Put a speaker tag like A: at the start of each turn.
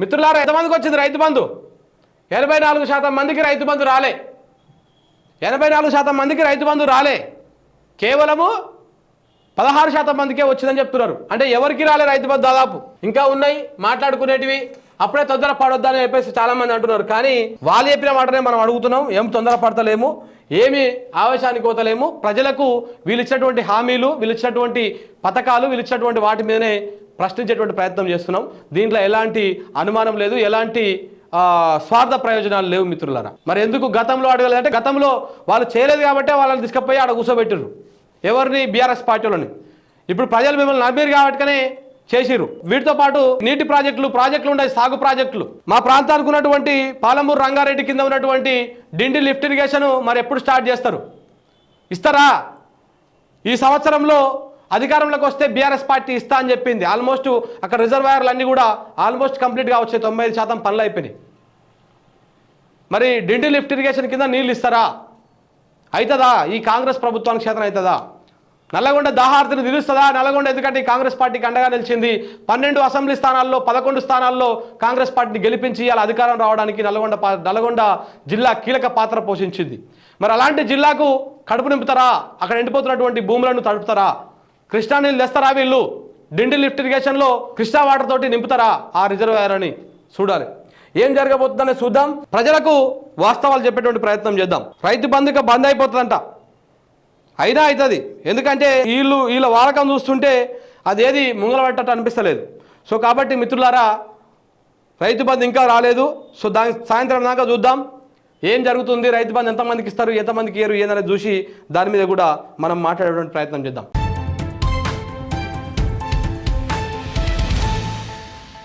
A: మిత్రులారా ఎంతమందికి వచ్చింది రైతు బంధు? ఎనభై నాలుగు శాతం మందికి రైతు బంధు రాలే. ఎనభై నాలుగు శాతం మందికి రైతు బంధు రాలే. కేవలము పదహారు శాతం మందికే వచ్చిందని చెప్తున్నారు. అంటే ఎవరికి రాలే రైతు బంధు దాదాపు? ఇంకా ఉన్నాయి మాట్లాడుకునేటివి. అప్పుడే తొందర పడొద్దని చెప్పేసి చాలామంది అంటున్నారు. కానీ వాళ్ళు చెప్పిన మాటనే మనం అడుగుతున్నాం. ఏం తొందర పడతలేము ఏమి ఆవేశానికి పోతలేము. ప్రజలకు వీళ్ళు ఇచ్చినటువంటి హామీలు వీళ్ళు ఇచ్చినటువంటి పథకాలు వీళ్ళు ఇచ్చినటువంటి వాటి మీదనే ప్రశ్నించేటువంటి ప్రయత్నం చేస్తున్నాం. దీంట్లో ఎలాంటి అనుమానం లేదు ఎలాంటి స్వార్థ ప్రయోజనాలు లేవు మిత్రులారా. మరి ఎందుకు గతంలో అడగలేదంటే గతంలో వాళ్ళు చేయలేదు కాబట్టే వాళ్ళని తీసుకుపోయి ఆడ కూర్చోబెట్టారు ఎవరిని? బీఆర్ఎస్ పార్టీలని. ఇప్పుడు ప్రజలు మిమ్మల్ని నమ్మిరు కాబట్టికనే చేసిరు వీటితో పాటు నీటి ప్రాజెక్టులు ప్రాజెక్టులు ఉన్నాయి సాగు ప్రాజెక్టులు. మా ప్రాంతానికి ఉన్నటువంటి పాలమూరు రంగారెడ్డి కింద ఉన్నటువంటి డిండి లిఫ్ట్ ఇరిగేషన్ మరి ఎప్పుడు స్టార్ట్ చేస్తారు? ఇస్తారా? ఈ సంవత్సరంలో అధికారంలోకి వస్తే బీఆర్ఎస్ పార్టీ ఇస్తా అని చెప్పింది. ఆల్మోస్ట్ అక్కడ రిజర్వాయర్లు అన్నీ కూడా ఆల్మోస్ట్ కంప్లీట్గా వచ్చాయి. తొంభై ఐదు శాతం పనులు అయిపోయినాయి. మరి డిండి లిఫ్ట్ ఇరిగేషన్ కింద నీళ్ళు ఇస్తారా? అవుతుందా ఈ కాంగ్రెస్ ప్రభుత్వానికి క్షేత్రం అవుతుందా నల్లగొండ దాహార్తిని నిలుస్తుందా? నల్లగొండ ఎందుకంటే ఈ కాంగ్రెస్ పార్టీకి అండగా నిలిచింది. పన్నెండు అసెంబ్లీ స్థానాల్లో పదకొండు స్థానాల్లో కాంగ్రెస్ పార్టీని గెలిపించి అలా అధికారం రావడానికి నల్లగొండ నల్గొండ జిల్లా కీలక పాత్ర పోషించింది. మరి అలాంటి జిల్లాకు కడుపు నింపుతారా? అక్కడ ఎండిపోతున్నటువంటి భూములను తడుపుతారా? కృష్ణా నీళ్ళు తెస్తారా వీళ్ళు? డిండి లిఫ్ట్ ఇరిగేషన్లో కృష్ణా వాటర్ తోటి నింపుతారా ఆ రిజర్వాయర్ అని చూడాలి. ఏం జరగబోతుందనే చూద్దాం. ప్రజలకు వాస్తవాలు చెప్పేటువంటి ప్రయత్నం చేద్దాం. రైతు బంధుక బంద్ అయిపోతుందంట. అయినా అవుతుంది ఎందుకంటే వీళ్ళు వీళ్ళ వాడకం చూస్తుంటే అదేది ముంగలబెట్టట్టు అనిపిస్తలేదు. సో కాబట్టి మిత్రులారా రైతు బంధు ఇంకా రాలేదు. సో దాని సాయంత్రం దాకా చూద్దాం. ఏం జరుగుతుంది? రైతు బంధు ఎంతమందికి ఇస్తారు? ఎంతమందికి ఇయ్యరు? ఏదనేది చూసి దాని మీద కూడా మనం మాట్లాడేటువంటి ప్రయత్నం చేద్దాం.